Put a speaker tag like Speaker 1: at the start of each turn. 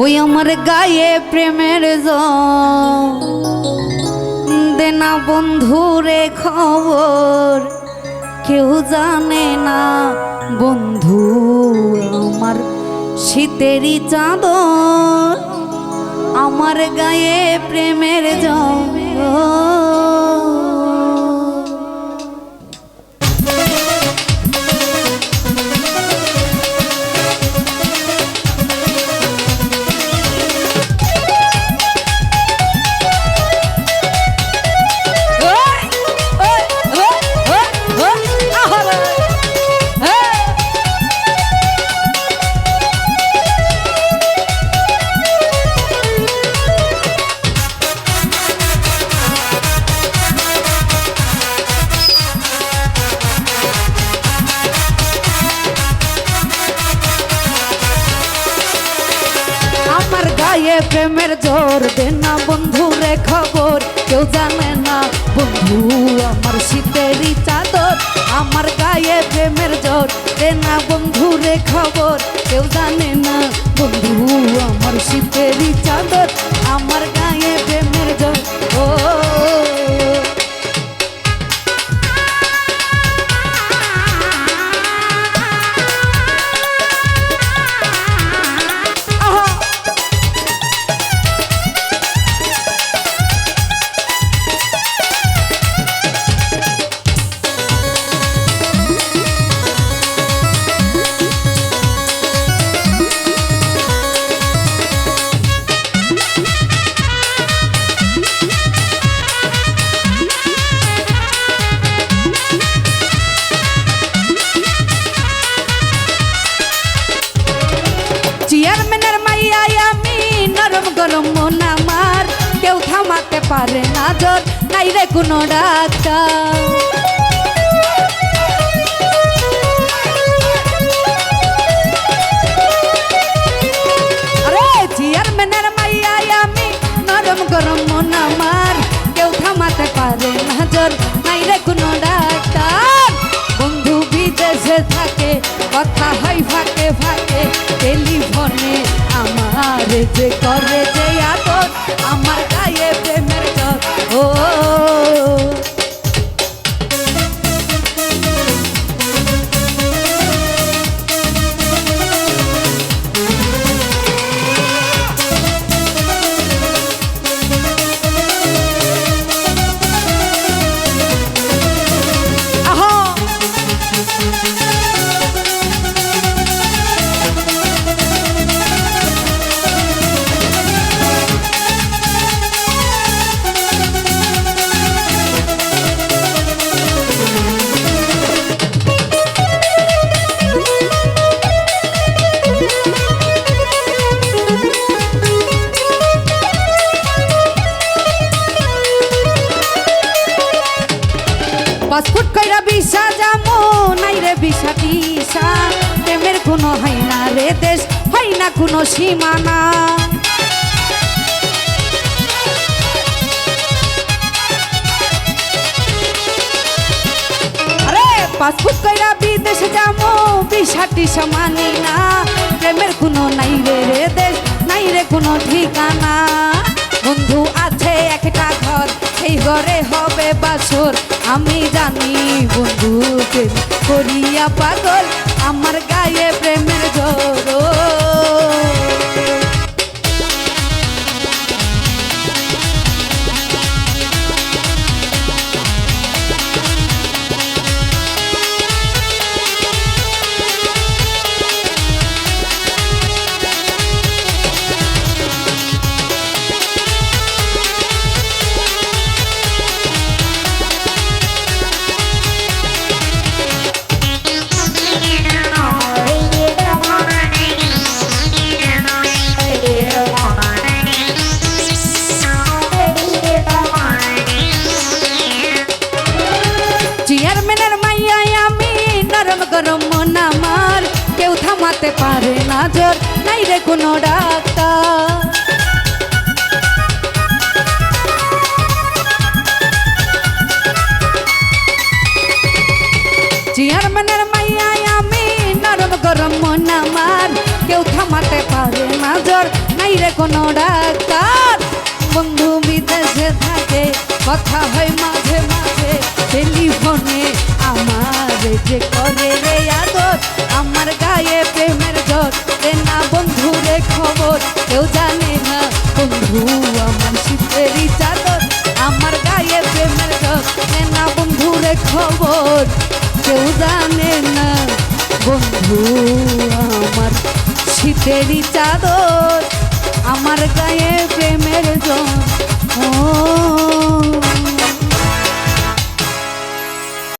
Speaker 1: ওই আমার গায়ে প্রেমের দেনা বন্ধুরে খবর, কেউ জানে না বন্ধু আমার শীতেরই চাদর। আমার গায়ে প্রেমের জল। প্রেমের জোর, দে না বন্ধু রে খবর। কেউ জানে না বন্ধু, আমার শীতেরই চাদর। আমার গায়ে প্রেমের জোর, দে না গরম মন আমার। কেউ থামাতে পারে না জোর নাই রে কোনো ডাক্তার। আমার যে করে পাসপোর্ট কইরা বিশা যামো নাই রে বিশা টিসা। প্রেমের কোনো হয় না রে দেশ, হয় না কোনো সীমানা। পাসপোর্ট কইরা বিদেশে যামো বিশা টিসা মানি না। প্রেমের কোনো নাই রে দেশ নাই রে কোনো ঠিকানা। বন্ধু আছে একটা ঘর হবে বাসর আমি জানি বন্ধু প্রেম করিয়া পাগল। আমার গায়ে প্রেমের জোর পারে না জোর নাই রে কোনো ডাক্তার। চেয়ারম্যানের মাইয়াই আমি নরম গরম মন আমার। কেউ থামাতে পারে না জোর নাই নাই রে কোনো ডাক্তার। বন্ধু বিদেশে থাকে, কথা হয় মাঝে মাঝে। টেলিফোনে আমার যে করে আমার শীতেরই চাদর, আমার গায়ে প্রেমের না বন্ধু খবর, কেউ জানে না। বন্ধু আমার শীতেরই চাদর, আমার গায়ে প্রেমের জন ও